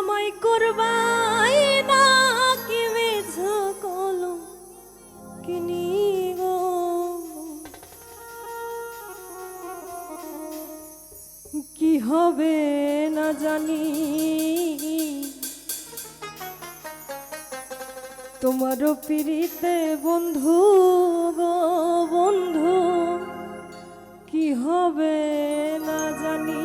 আমায় করবাই না কি মেঝ কলম কিনি কি হবে না জানি। তোমারও পিড়িতে বন্ধু গো, বন্ধু, কি হবে না জানি।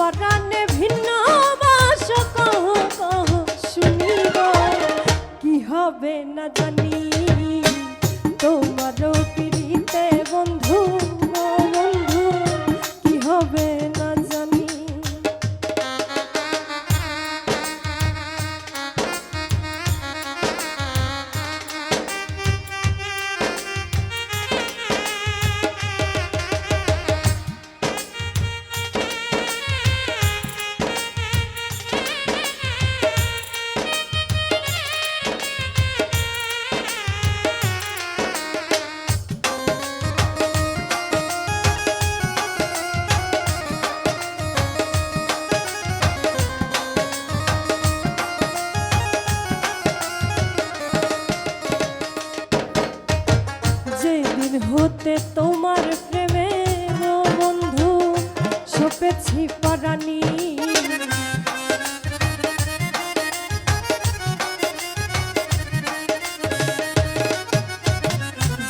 পরাণে ভিন্ন বাস কহ কহ শুনি গো কি হবে না জানি। তোমার প্রেমে বন্ধু, সপেছি পরাণী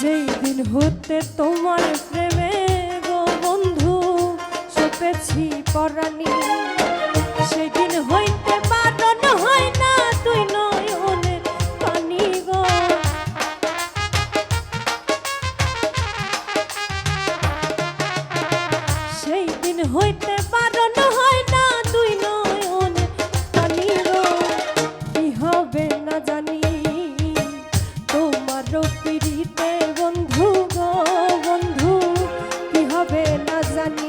যেই দিন হতে তোমার প্রেমে বন্ধু, সপেছি পরাণী সেদিন হইতে বারণ হয় না তুই নয়নের হইতে পারণ হয় না তুই নয়ন পানির কি হবে না জানি তোমার পিড়িতে বন্ধু গো বন্ধু, কি হবে না জানি?